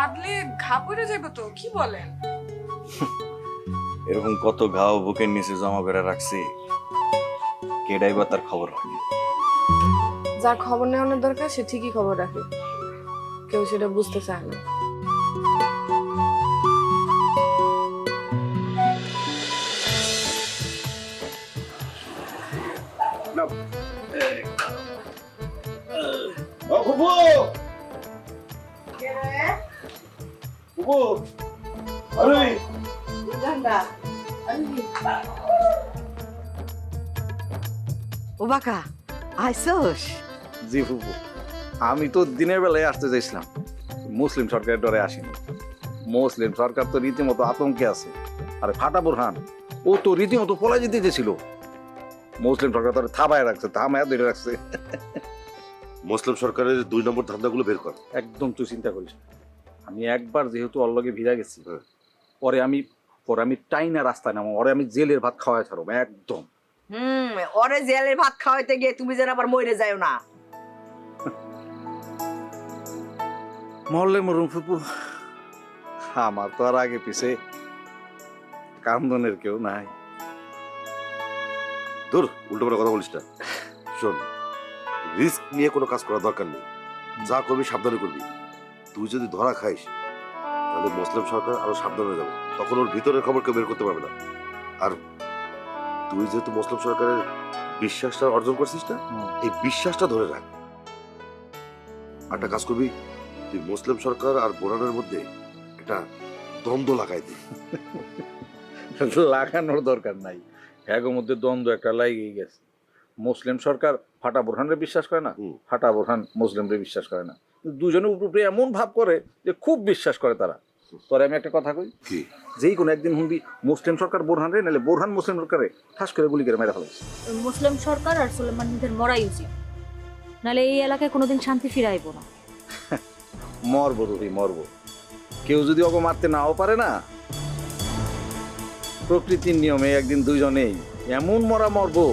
বাদলে ঘা পড়ে যাবে তো কি বলেন? এরকম কত ঘাও বুকের নিচে জমা করে রাখছি কেডাই বা তার খবর রাখে যার খবর নেওয়ানোর দরকার সে ঠিকই খবর রাখে। কেউ সেটা বুঝতে চায় না। ফুপু আরে। ও বাকা আইসোস। জি ফুপু আমি তো দিনের বেলায় আসতে চাইছিলাম। মুসলিম সরকারের ডরে আসিনি। মুসলিম সরকার তো রীতিমতো আতঙ্কে আছে। আরে ফাটা বুরহান ও তো রীতিমতো পলাই যেতে চেয়েছিল মুসলিম সরকার তো থাবায় রাখছে থামায় ধরে রাখছে। মুসলিম সরকারের দুই নম্বর ধান্দাগুলো বের কর। একদম তুই চিন্তা করিস না। আমি একবার যেহেতু অল্লগে ভিড়া গেছি। পরে আমি পরে আমি টাইনা রাস্তায় নামো ওরে আমি জেলের ভাত খাওয়াই ছাড়বো একদম। হুম ওরে জেলের ভাত খাওয়াইতে গিয়ে তুমি যেন আবার মরে যাও না। মরলে মরুম ফুপু। আমার তো আর আগে পিছে কান্দনের কেউ নাই। ধর উল্টো করে কথা বলিস না শোন রিস্ক নিয়ে কোনো কাজ করার দরকার নেই। যা করবি সাবধানে করবি। তুই যদি ধরা খাইস তাহলে মুসলিম সরকার আরও সাবধান হয়ে যাবে। তখন ওর ভিতরের খবর কেউ বের করতে পারবে না। আর তুই যেহেতু মুসলিম সরকারের বিশ্বাসটা অর্জন করছিস না এই বিশ্বাসটা ধরে রাখ। একটা কাজ করবি তুই মুসলিম সরকার আর বোরানের মধ্যে একটা দ্বন্দ্ব লাগাই দে। লাগানোর দরকার নাই। এগোর মধ্যে দ্বন্দ্ব একটা লাগিয়ে গেছে। মুসলিম সরকার ফাটা বোরহানরে বিশ্বাস করে না। ফাটা বোরহান মুসলিমরে বিশ্বাস করে না। দুজনে উপরে এমন ভাব করে যে খুব বিশ্বাস করে তারা। তোরে আমি একটা কথা কই। যেই কোনো একদিন শুনবি মুসলিম সরকার বোরহান রে নাহলে বোরহান মুসলিম সরকারে ঠাস করে গুলি করে মেরে ফেলাইছে। মুসলিম সরকার আর সুলেমানদের মরাই উচিত নাহলে এই এলাকায় কোনোদিন শান্তি ফিরাইব না। মরবো রুহি মরবো। কেউ যদি ওকে মারতে নাও পারে না প্রকৃতির নিয়মে একদিন দুইজনেই এমন মরা মরবো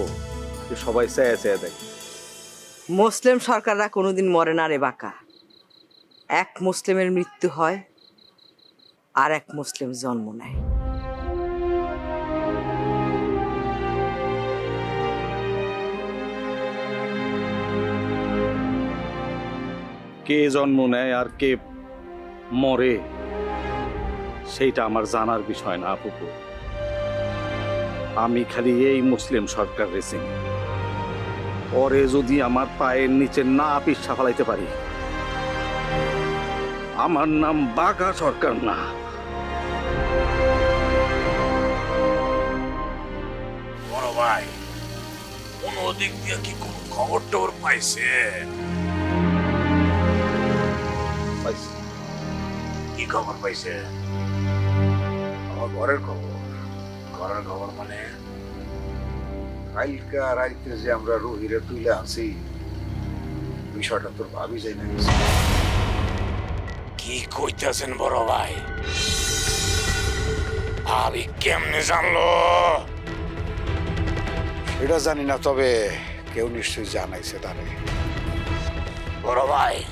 যে সবাই চেয়ে চেয়ে দেয় মুসলিম সরকাররা কোনোদিন মরে না রে বাকা। এক মুসলিমের মৃত্যু হয় আর এক মুসলিম জন্ম নেয়। কে জন্ম নেয় আর কে মরে, সেইটা আমার জানার বিষয় না আপুপু আমি খালি এই মুসলিম সরকার রেসিং। পরে যদি আমার পায়ের নিচে না পিসা ফেলাইতে পারি আমার নাম বাঘা সরকার না। বড় ভাই কোন দিক দিয়ে কি কোন খবর টবর পাইছে? কি খবর পাইছে? আমার ঘরের খবর। ঘরের খবর মানে? কালকা রাইতে যে আমরা রুহিরে তুলে আছি বিষয়টা তোর ভাবি যাই না গেছে কি কইতাছেন বড় ভাই? ভাবি কেমনে জানলো? সেটা জানি না তবে কেউ নিশ্চয়ই জানাইছে তারে। বড় ভাই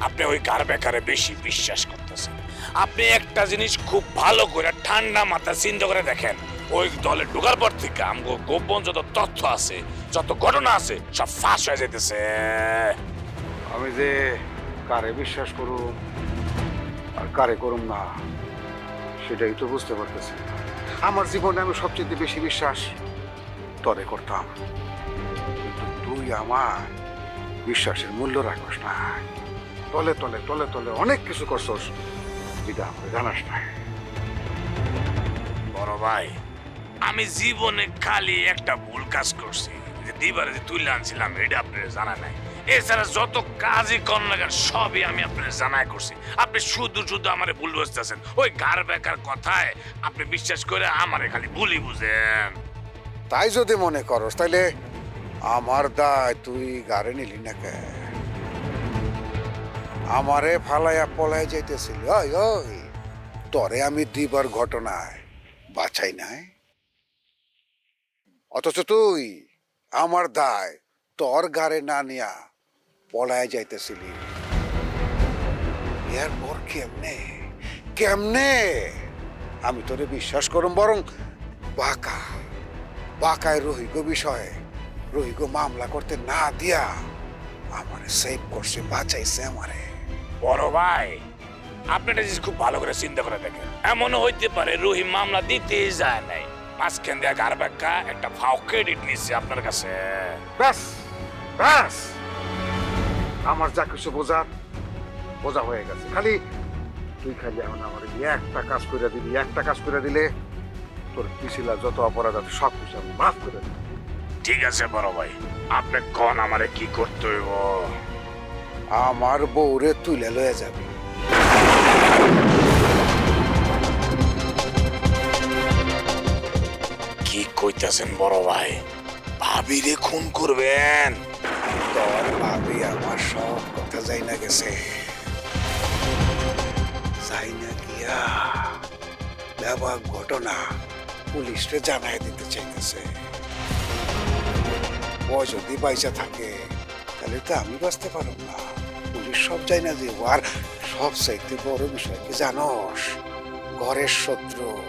আপনি ওই কার বেকারে বেশি বিশ্বাস করতেছেন? আপনি একটা জিনিস খুব ভালো করে ঠান্ডা মাথা চিন্তা করে দেখেন। ওই দলে ঢোকার পর থেকে আমগো গোপন যত তথ্য আছে যত ঘটনা আছে সব ফাঁস হয়ে যেতেছে আমি যে কারে বিশ্বাস আর কারে করুম না, সেটাই তো বুঝতে পারতেছি। আমার জীবনে আমি সবচেয়ে বেশি বিশ্বাস তরে করতাম। কিন্তু তুই আমার বিশ্বাসের মূল্য রাখস না। তলে তলে তলে তলে অনেক কিছু করছস, যেটা আমরা জানাস না বড় ভাই, আমি জীবনে খালি একটা ভুল কাজ করছি, যে দিবারে যে তুলে আনছিলাম, এটা আপনার জানা নাই। এছাড়া যত কাজই কর না কেন, সবই আমি আপনার জানাই করছি। আপনি শুধু শুধু আমারে ভুল বুঝতেছেন। ওই গার বেকার কথায় আপনি বিশ্বাস করে আমারে খালি ভুলই বুঝেন। তাই যদি মনে করস তাইলে আমার দায় তুই গাড়ি নিলি না কে? আমারে ফালাইয়া পলায় যাইতেছিলি। ওই ওই তরে আমি দিবার ঘটনায় বাছাই নাই। অথচ তুই আমার দায় তোর গাড়ে না নিয়া পলায় যাইতেছিলি। এরপর কেমনে? কেমনে? আমি তোরে বিশ্বাস করুম বরং বাঁকা। বাঁকায় রহিগ বিষয়ে রহিগ মামলা করতে না দিয়া আমারে সেভ করছে বাঁচাইছে আমারে। বড় ভাই আপনি একটা জিনিস খুব ভালো করে চিন্তা করে দেখেন। এমনও হইতে পারে রহিম মামলা দিতেই যায় নাই। মাঝখান দিয়ে গার ব্যাখ্যা একটা ফাও ক্রেডিট নিচ্ছে আপনার কাছে। ব্যাস ব্যাস। আমার যা কিছু বোঝার বোঝা হয়ে গেছে। খালি তুই খালি এখন আমার একটা কাজ করে দিবি একটা কাজ করে দিলে তোর পিছিলা যত অপরাধ আছে সব কিছু আমি মাফ করে দিবি। ঠিক আছে বড় ভাই আপনি কোন আমারে কি করতে হইব? আমার বউরে তুলে লয়ে যাবি। কি কইতাছেন বড় ভাই? ভাবিরে খুন করবেন। তোর ভাবি আমার সব কথা যাই না গেছে যাই না গিয়া ব্যাপক ঘটনা পুলিশকে জানাই দিতে চাইতেছে। ও যদি বাইচা থাকে, তাহলে তো আমি বাঁচতে পারব না। পুলিশ সব যাই না যে আর সব চাইতে বড় বিষয় কি জানোস? ঘরের শত্রু,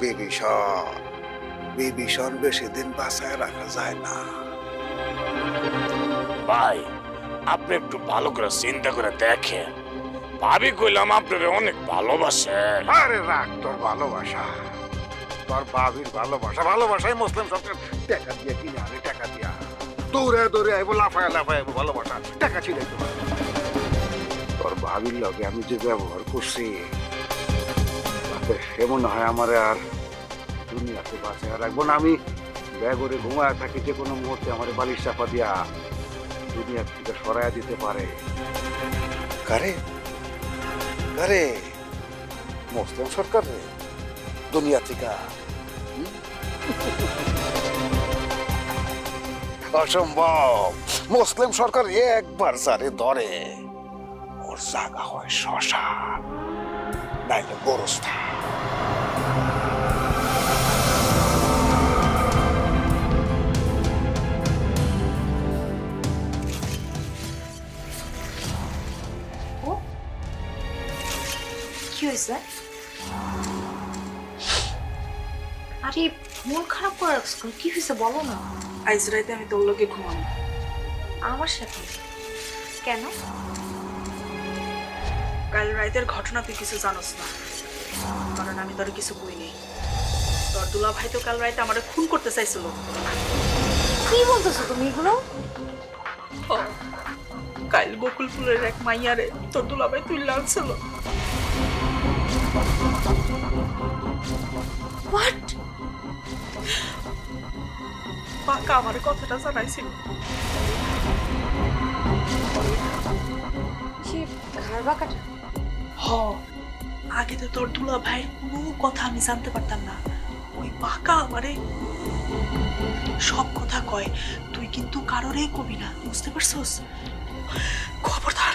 বিভীষণ। বিভীষণ বেশি দিন বাঁচায় রাখা যায় না। ভাই, আপনি একটু ভালো করে চিন্তা করে দেখেন। ভাবি কইলাম আপনারে অনেক ভালোবাসে। আরে রাখ তোর ভালোবাসা। তোর ভাবির ভালোবাসা, ভালোবাসাই মুসলিম সরকার টাকা দিয়ে কিনে আনে, টাকা দিয়া দৌড়ে দৌড়ে আইবো, লাফায় লাফায় আইবো, ভালোবাসা। টাকা ছিঁড়ে তোমার তোর ভাবির লগে আমি যে ব্যবহার করছি, তাতে এমন হয় আমার আর দুনিয়াতে বাঁচায় রাখব না। আমি ব্যাগরে ঘুমায় থাকি, যে কোনো মুহূর্তে আমার বালিশ চাপা দিয়া দুনিয়া থেকে সরাইয়া দিতে পারে। কারে? কারে? মুসলিম সরকার রে। দুনিয়া থেকে। অসম্ভব। মুসলিম সরকার একবার যারে ধরে, ওর জায়গা হয় শ্মশান, নাইলে গোরস্থান। হয়েছে? আরে মন খারাপ করে রাখছো? কি হয়েছে বলো না। আইজ রাইতে আমি তোর লোকে ঘুমাবো। আমার সাথে? কেন? কাল রাইতের ঘটনা তুই কিছু জানোস না। কারণ আমি তোর কিছু বই নেই তোর দুলা ভাই তো কাল রাইতে আমার খুন করতে চাইছিল। কি বলতেছো তুমি এগুলো? কাল বকুলপুরের এক মাইয়ারে তোর দুলা ভাই তুই লাগছিল হোয়াট পাকা আমার কথাটা জানাইছিল। সে ঘাড় বাঁকাটা? হ আগে তো তোর দুলা ভাইয়ের কোনো কথা আমি জানতে পারতাম না। ওই বাঁকা আমারে সব কথা কয়। তুই কিন্তু কারোরই কবি না বুঝতে পারছস? খবরদার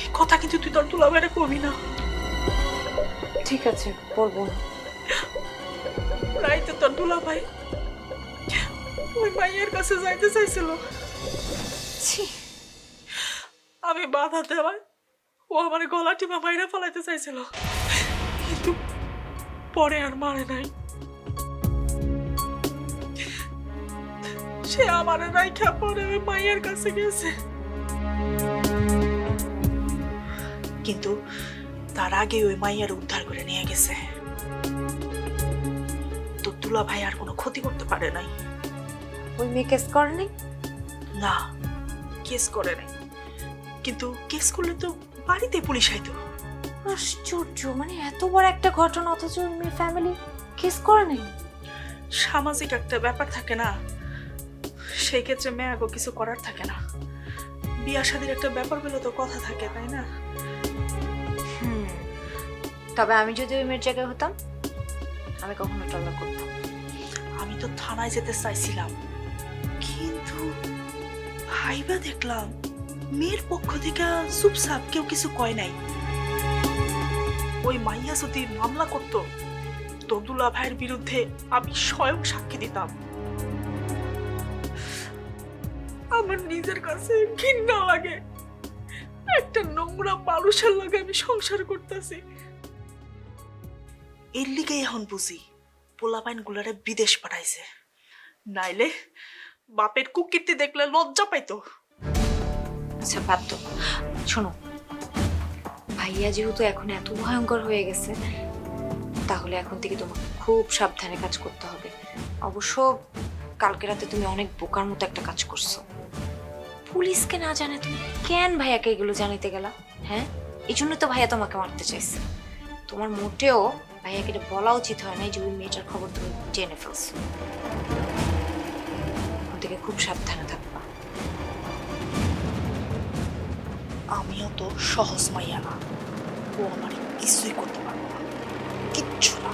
এই কথা কিন্তু তুই তোর দুলা ভাইয়ের কবি না। ঠিক আছে বলব রাইতে তোর দুলা ভাই ওই মাইয়ের কাছে যাইতে চাইছিল। আমি বাধা দেওয়ায় ও আমার গলা টিপা মাইরা ফেলাইতে চাইছিল। কিন্তু পরে আর মারে নাই। সে আমার রাইখা পরে ওই মাইয়ের কাছে গেছে। কিন্তু তার আগে ওই মাইয়ার উদ্ধার করে নিয়ে গেছে। তো তুলা ভাই আর কোনো ক্ষতি করতে পারে নাই। ওই মেয়ে কেস করেনি না কেস করে নাই। কিন্তু কেস করলে তো বাড়িতে পুলিশ আইতো। আশ্চর্য মানে এত বড় একটা ঘটনা অথচ ওই মেয়ের ফ্যামিলি কেস করে নেই? সামাজিক একটা ব্যাপার থাকে না। সেই ক্ষেত্রে মেয়াগো কিছু করার থাকে না। বিয়া শাদির একটা ব্যাপার বলে তো কথা থাকে তাই না? তবে আমি যদি ওই মেয়ের জায়গায় হতাম, আমি কখনো টল্লা করতাম। আমি তো থানায় যেতে চাইছিলাম, কিন্তু ভাইবা দেখলাম মেয়ের পক্ষ থেকে চুপচাপ কেউ কিছু কয় নাই। ওই মাইয়া যদি মামলা করতো, তদুলা ভাইয়ের বিরুদ্ধে আমি স্বয়ং সাক্ষী দিতাম। আমার নিজের কাছে ঘৃণা লাগে। একটা নোংরা মানুষের লাগে আমি সংসার করতেছি। এর লিগে এখন বুঝি পোলাপাইন গুলারে বিদেশ পাঠাইছে। নাইলে বাপের কুকীর্তি দেখলে লজ্জা পাইতো। আচ্ছা বাদ দাও। শোনো, ভাইয়া যেহেতু এখন এত ভয়ঙ্কর হয়ে গেছে, তাহলে এখন থেকে তোমাকে খুব সাবধানে কাজ করতে হবে। অবশ্য কালকে রাতে তুমি অনেক বোকার মতো একটা কাজ করছ। পুলিশকে না জানে তুমি কেন ভাইয়াকে এগুলো জানাইতে গেলা হ্যাঁ? এই জন্য তো ভাইয়া তোমাকে মারতে চাইছে। তোমার মোটেও ভাইয়াকে এটা বলা উচিত হয় না যে ওই মেয়েটার খবর তুমি জেনে ফেলছো। এখন থেকে খুব সাবধানে থাকবা। আমিও তো সহজ মাইয়া না। ও আমার কিছুই করতে পারব না। কিচ্ছু না।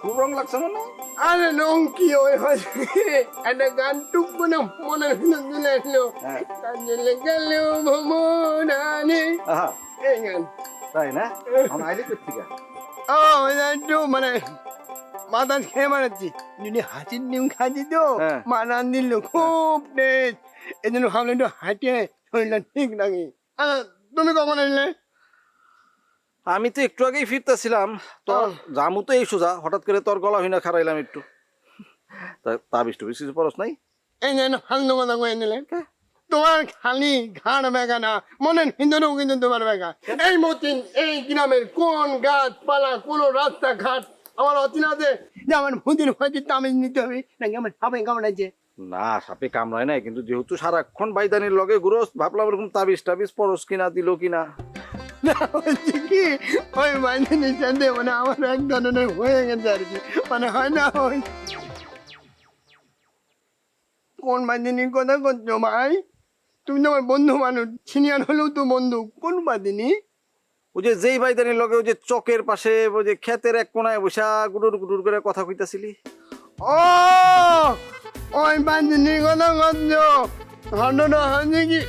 খুব রং লাগছে মনে আরে নং কি ওই একটা গান টুক করে মনে চলে আসলো। কাজলে গেল এই গান। তাই না? আমি আইলে কোথেকে ও একটু মানে মাথা খেয়ে মারাচ্ছি। যদি হাঁচির ডিম খাচ্ছি তো হ্যাঁ। মারান দিল খুব টেস্ট। এই জন্য ভাবলাম একটু হাঁটিয়ে শরীরটা ঠিক লাগে আচ্ছা তুমি কখন এলে আমি তো একটু আগেই ফিরতেছিলাম। তো আহ। জামু তো এই সোজা হঠাৎ করে তোর গলা হইনা খারাইলাম একটু। তা- বিষ্ট কিছু পরস নাই? এই যেন ফালতু কথা কয়ে নিলে তোমার খালি ঘাড় বেগা না মনের ভিতরেও কিন্তু তোমার বেগা এই মতিন এই গ্রামের কোন গাছপালা কোন রাস্তাঘাট? আমার অচিনা আছে যে আমার ভূতির হয়তো তামিজ নিতে হবে নাকি আমার সাপে কামড়াইছে না সাপে কামড়ায় নাই কিন্তু যেহেতু সারাক্ষণ বাইদানির লগে ঘুরোস ভাবলাম এরকম তাবিজ টাবিজ পরস কিনা দিল কিনা। না হচ্ছে কি? ওই বাইদিনের সাথে মানে আমার এক ধরনের হয়ে গেছে আর কি। মানে হয় না ওই। কোন বাইদিনীর কথা করছ ভাই? তুমি তো আমার বন্ধু মানুষ সিনিয়র হলেও তো বন্ধু। কোন বাদিনী ওই যে যেই বাইদানির লগে ওই যে চকের পাশে ওই যে ক্ষেতের এক কোনায় বসা গুডুর গুডুর করে কথা কইতাছিলি। ও! ওই বাদিনীর কথা করছ ঘটনা হয়েছে কি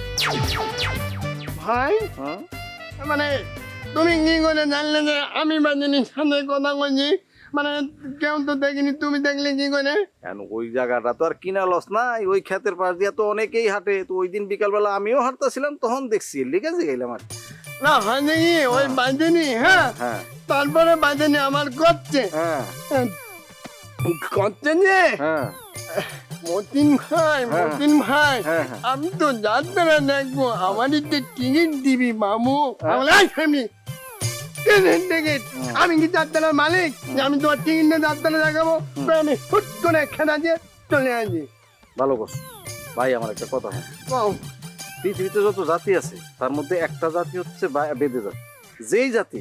ভাই? হ্যাঁ? মানে তুমি কি করে জানলে যে আমি বাদিনীর সাথে কথা বলছি? মানে কেউ তো দেখিনি তুমি দেখলে কি করে? কেন ওই জায়গাটা তো আর কিনা লস নাই ওই ক্ষেতের পাশ দিয়ে তো অনেকেই হাঁটে। তো ওই দিন বিকালবেলা আমিও হাঁটতেছিলাম তখন দেখছি লিখেছে গেলাম আর। না হয়নি কি? ওই বাঁধেনি হ্যাঁ? হ্যাঁ। তারপরে বাঁধেনি আমার করছে। হ্যাঁ। করছে যে? হ্যাঁ। মতিন ভাই হ্যাঁ। মতিন ভাই হ্যাঁ, হ্যাঁ। আমি তো যাত্রা দেখব আমারই তো টিকিট দিবি মামু। ফ্যামিলি টিকিট আমি কি যাত্রার মালিক? আমি তোমার টিকিট নিয়ে যাত্রা দেখাবো। আমি হুট করে খেলা দিয়ে চলে আসি। ভালো করছ। ভাই আমার একটা কথা হয়। পৃথিবীতে যত জাতি আছে তার মধ্যে একটা জাতি হচ্ছে বেদে জাতি। যেই জাতি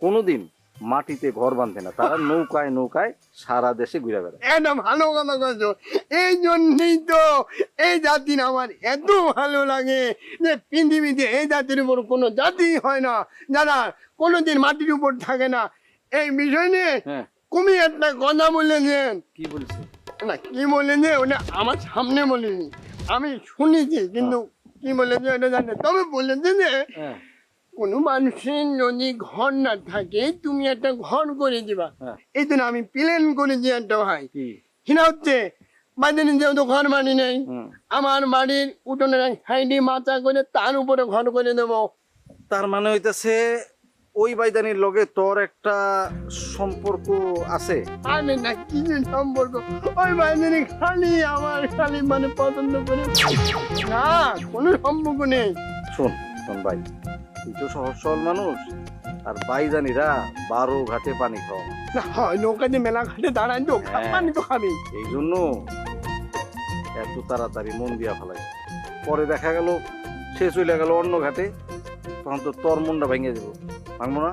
কোনোদিন মাটিতে ঘর বাঁধে না তারা নৌকায় নৌকায় সারা দেশে ঘুরে বেড়ায়। এটা ভালো কথা বলছো এই জন্যই তো এই জাতির আমার এত ভালো লাগে যে পৃথিবীতে এই জাতির উপর কোনো জাতি হয় না যারা কোনোদিন মাটির উপর থাকে না। এই বিষয় নিয়ে হ্যাঁ। তুমি একটা কথা বলেছেন কি বলছি? না কি বলেছে ওটা আমার সামনে বলিনি। আমি শুনেছি কিন্তু কি বলেছে ওটা জানে তবে বলেছে যে হ্যাঁ। কোনো মানুষের যদি ঘর না থাকে তুমি একটা ঘর করে দিবা। হ্যাঁ। এই জন্য আমি প্লেন করেছি একটা ভাই। কি? কিনা হচ্ছে বাজারে যেহেতু ঘর বাড়ি নেই। আমার বাড়ির উঠোনের সাইডে মাচা করে তার উপরে ঘর করে দেবো। তার মানে হইতাছে ওই বাইদানির লগে তোর একটা সম্পর্ক আছে? আরে না কিছু সম্পর্ক? ওই বাজারে খালি আমার খালি মানে পছন্দ করে। না কোনো সম্পর্ক নেই। শোন শোন ভাই। তুই তো সহজ সরল মানুষ। আর বাইদানিরা বারো ঘাটে পানি খাওয়া না হয় নৌকাতে মেলা ঘাটে দাঁড়ায় তো হ্যাঁ। পানি তো খাবি। এই জন্য এত তাড়াতাড়ি মন দিয়া ফেলাই। পরে দেখা গেল সে চলে গেল অন্য ঘাটে। তখন তো তোর মনটা ভেঙে যাব ভাঙবো না?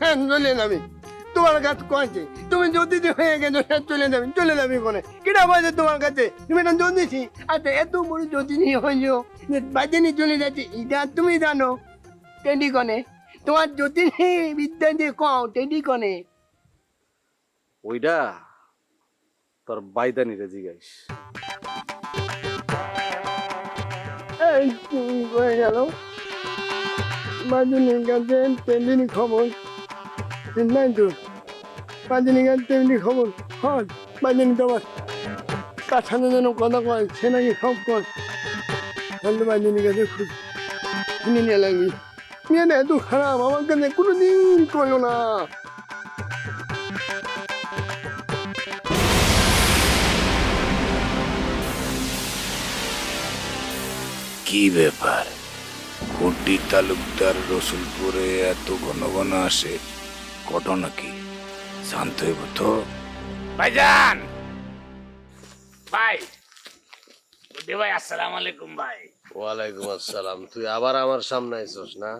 হ্যাঁ চলে যাবি। তোমার কাছে কয়েছে তুমি যদি হয়ে গেছো হ্যাঁ চলে যাবি চলে যাবি কোনে? কিনা বলছে তোমার কাছে? তুমি এটা জ্যোতিষী আচ্ছা এত বড় জ্যোতিষী হয়েছো বাজেনি চলে যাচ্ছে এটা তুমি জানো টেডি কনে তোমার জ্যোতিষী বিদ্যা যে কও টেডি কনে ওইটা তোর বাইদানিরে জিগাইস এই হয়ে গেল। বাদিনীর কাছে তেমনি খবর। নাই তো বাদিনীর কাছে তেমনি খবর। হ্যাঁ যেন কথা কয় সে নাকি সব কয়। বাদিনীর কাছে খুব শুনে নিয়ে লাগবি মেয়েটা এত খারাপ, আমার কাছে কোনোদিন করল না। কি ব্যাপার? কুটি তালুকদার রসুলপুরে এত ঘন ঘন আসে ঘটনা কি জানতে হইব তো। ভাইজান! ভাই ভাই, আসসালামু আলাইকুম ভাই। ওয়ালাইকুম আসসালাম। তুই আবার আমার সামনে আইছস না?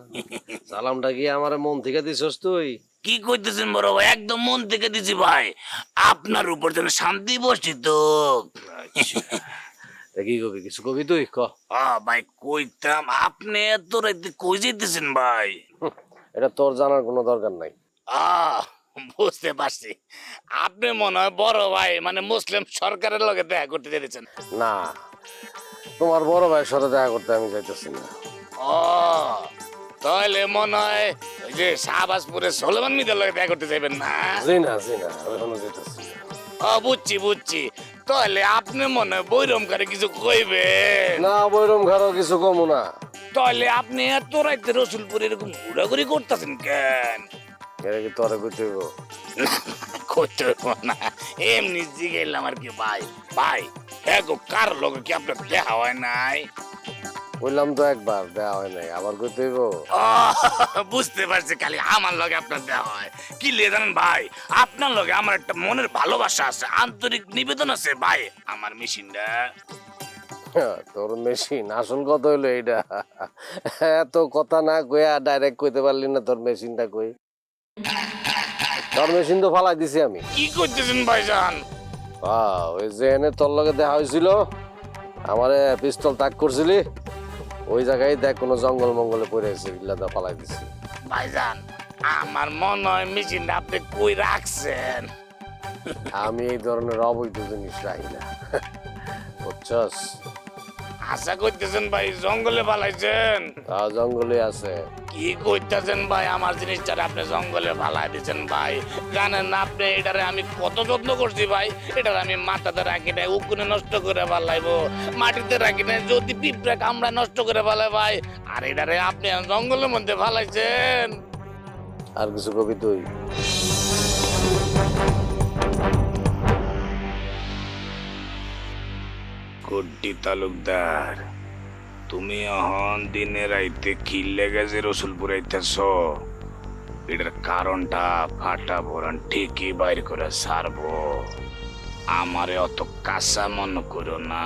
সালামটা কি আমার মন থেকে দিছস তুই? কি কইতেছেন বড় ভাই? একদম মন থেকে দিছি ভাই। আপনার উপর যেন শান্তি বর্ষিত। তা কি কবি? কিছু কবি তুই? ক। ভাই কইতাম আপনি এত রাইতে কই যেতেছেন ভাই? এটা তোর জানার কোনো দরকার নাই। আহ বুঝতে পারছি। আপনি মনে হয় বড় ভাই মানে মুসলিম সরকারের লগে দেখা করতে চাইছেন না তোমার বড় ভাইয়ের সাথে দেখা করতে আমি চাইতেছি না। ও তাহলে মনে হয় ওই যে শাহবাজপুরে সোলেমান মিদের লগে দেখা করতে চাইবেন না? জি না জি না আমি এখনও যেতেছি না। ও বুঝছি বুঝছি। তাহলে আপনি মনে হয় বৈরমকারে কিছু কইবেন? না বৈরম ঘরও কিছু কমু না। তাহলে আপনি এত রাইতে রসুলপুর এরকম ঘোরাঘুরি করতেছেন কেন? এটা কি তোরে কইতে হইব। করতে হইব না। এমনি জিগাইলাম আর কি ভাই? ভাই হ্যাঁ গো কার লগে কি আপনার দেখা হয় নাই? বললাম তো একবার দেওয়া হয় নাই। আবার বুঝতে পারছি খালি আমার লগে আপনার দেওয়া হয়। কি লিয়ে জানেন ভাই আপনার লগে আমার একটা মনের ভালোবাসা আছে আন্তরিক নিবেদন আছে ভাই আমার মেশিনটা। তোর মেশিন আসল কথা হইল এইটা। এত কথা না কইয়া ডাইরেক্ট কইতে পারলি না তোর মেশিনটা কই। তোর মেশিন তো ফালাই দিছি আমি। কি করতেছেন ভাইজান? ওই যে এনে তোর লগে দেখা হয়েছিল আমারে পিস্তল তাক করছিলি ওই জায়গায় দেখ কোনো জঙ্গল মঙ্গলে পড়ে আছে ইল্লাদা পালাই দিছি। ভাইজান আমার মনে হয় মেশিনটা আপনি কই রাখছেন? আমি এই ধরনের অবৈধ জিনিস রাখি না। বুঝছস? আশা করতেছেন ভাই জঙ্গলে পালাইছেন? জঙ্গলে আছে। কি কইতাছেন ভাই আমার জিনিসটা আপনি জঙ্গলে ফালাই দিছেন ভাই। জানেন না আপনি এটারে আমি কত যত্ন করছি ভাই? এটারে আমি মাথাতে রাখি নাই উকুনে নষ্ট করে ফেলাইবো। মাটিতে রাখি নাই যদি পিঁপড়ে কামড়া নষ্ট করে ফেলে ভাই। আর এটারে আপনি জঙ্গলের মধ্যে ফালাইছেন। আর কিছু কবি তুই? গুড্ডি তালুকদার, তুমি এখন দিনে রাইতে কি লেগেছে রসুলপুর আইতেছ? এটার কারণটা ফাটা ভরান ঠিকই বাইর করে সারবো আমারে অত কাঁচা মনে করো না।